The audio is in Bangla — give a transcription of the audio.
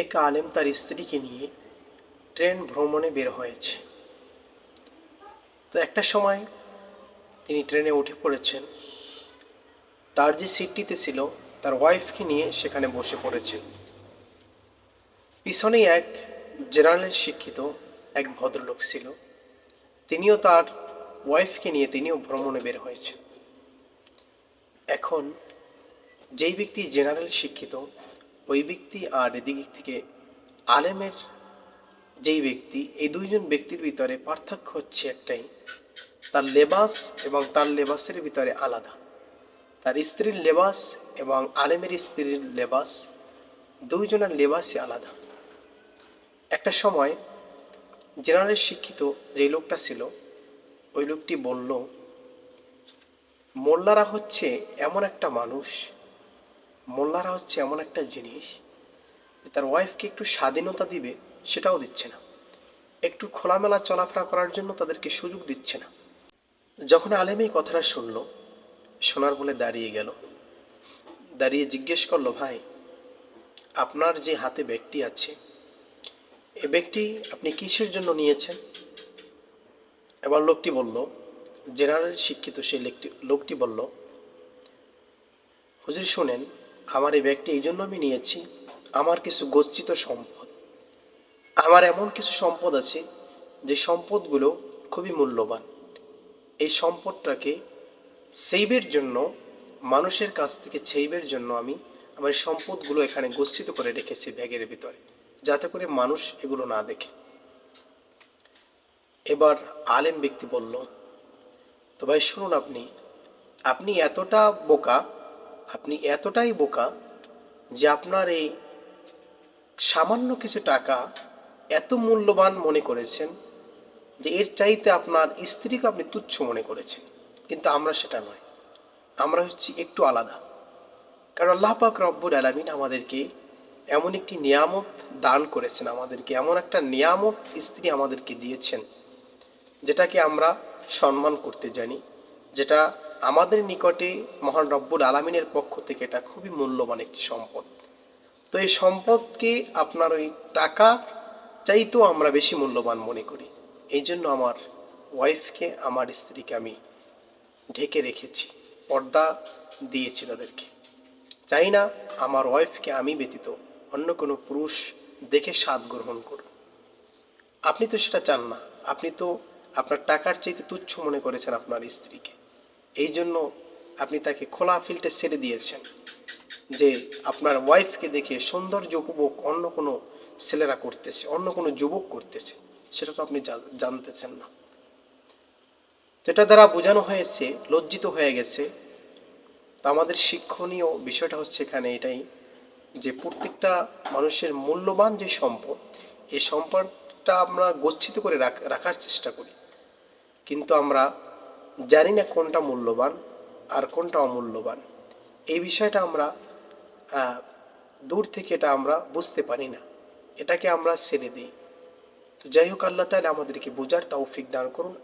এক আলেম তার স্ত্রীকে নিয়ে ট্রেন ভ্রমণে বের হয়েছে। তো একটা সময় তিনি ট্রেনে উঠে পড়েছেন। তার যে সিটটিতে ছিল, তার ওয়াইফকে নিয়ে সেখানে বসে পড়েছেন। পিছনেই এক জেনারেল শিক্ষিত এক ভদ্রলোক ছিল। তিনিও তার ওয়াইফকে নিয়ে তিনিও ভ্রমণে বের হয়েছেন। এখন যেই ব্যক্তি জেনারেল শিক্ষিত ওই ব্যক্তি আর এদিক থেকে আলেমের যেই ব্যক্তি, এই দুইজন ব্যক্তির ভিতরে পার্থক্য হচ্ছে একটাই। তার লেবাস এবং তার লেবাসের ভিতরে আলাদা। তার স্ত্রীর লেবাস এবং আলেমের স্ত্রীর লেবাস দুইজনের লেবাসই আলাদা। একটা সময় জেনারেল শিক্ষিত যে লোকটা ছিল, ওই লোকটি বলল, মোল্লারা হচ্ছে এমন একটা মানুষ মোল্লারা হচ্ছে এমন একটা জিনিস যে তার ওয়াইফকে একটু স্বাধীনতা দিবে সেটাও দিচ্ছে না। একটু খোলামেলা চলাফেরা করার জন্য তাদেরকে সুযোগ দিচ্ছে না। যখন আলেম এই কথাটা শুনল শোনার বলে দাঁড়িয়ে গেল। দাঁড়িয়ে জিজ্ঞেস করল, ভাই, আপনার যে হাতে ব্যাগটি আছে, এ ব্যাগটি আপনি কিসের জন্য নিয়েছেন? এবার লোকটি বলল, জেনারেল শিক্ষিত সেই লোকটি লোকটি বলল, হুজুর, শোনেন আমার এই ব্যাগটি এই জন্য আমি নিয়েছি, আমার কিছু গচ্ছিত সম্পদ। আমার এমন কিছু সম্পদ আছে যে সম্পদগুলো খুবই মূল্যবান। এই সম্পদটাকে সেইবের জন্য, মানুষের কাছ থেকে সেইবের জন্য আমি আমার সম্পদগুলো এখানে গচ্ছিত করে রেখেছি ব্যাগের ভিতরে, যাতে করে মানুষ এগুলো না দেখে। এবার আলেম ব্যক্তি বলল, তো ভাই, শুনুন আপনি আপনি এতটা বোকা আপনি এতটাই বোকা যে আপনার এই সামান্য কিছু টাকা এত মূল্যবান মনে করেছেন যে এর চাইতে আপনার স্ত্রীকে আপনি তুচ্ছ মনে করেছেন। কিন্তু আমরা সেটা নয়। আমরা হচ্ছি একটু আলাদা। কারণ আল্লাহ পাক রব্বুর আলমিন আমাদেরকে এমন একটি নিয়ামত দান করেছেন, আমাদেরকে এমন একটা নিয়ামত স্ত্রী আমাদেরকে দিয়েছেন, যেটাকে আমরা সম্মান করতে জানি, যেটা আমাদের নিকটে মহান রব্বুল আলমিনের পক্ষ থেকে এটা খুবই মূল্যবান একটি সম্পদ। তো এই সম্পদকে আপনার ওই টাকা চাইতেও আমরা বেশি মূল্যবান মনে করি। এই জন্য আমার ওয়াইফকে, আমার স্ত্রীকে আমি ঢেকে রেখেছি, পর্দা দিয়েছি তাদেরকে। চাই না আমার ওয়াইফকে আমি ব্যতীত অন্য কোনো পুরুষ দেখে স্বাদ গ্রহণ করুন আপনি তো সেটা চান না। আপনি তো আপনার টাকার চাইতে তুচ্ছ মনে করেছেন আপনার স্ত্রীকে। এই জন্য আপনি তাকে খোলা ফিল্টে ছেড়ে দিয়েছেন যে আপনার ওয়াইফকে দেখে সৌন্দর্য উপভোগ অন্য কোনো ছেলেরা করতেছে, অন্য কোনো যুবক করতেছে, সেটা তো আপনি জানতেছেন না। যেটা দ্বারা বোঝানো হয়েছে, লজ্জিত হয়ে গেছে, তা আমাদের শিক্ষণীয় বিষয়টা হচ্ছে এখানে এটাই যে প্রত্যেকটা মানুষের মূল্যবান যে সম্পদ, এই সম্পদটা আমরা গচ্ছিত করে রাখার চেষ্টা করি। কিন্তু আমরা জানি না কোনটা মূল্যবান আর কোনটা অমূল্যবান। এই বিষয়টা আমরা দূর থেকে এটা আমরা বুঝতে পারি না। এটাকে আমরা ছেড়ে দিই। তো যাই হোক, আল্লাহ তাহলে আমাদেরকে বোঝার তাও তৌফিক দান করুন।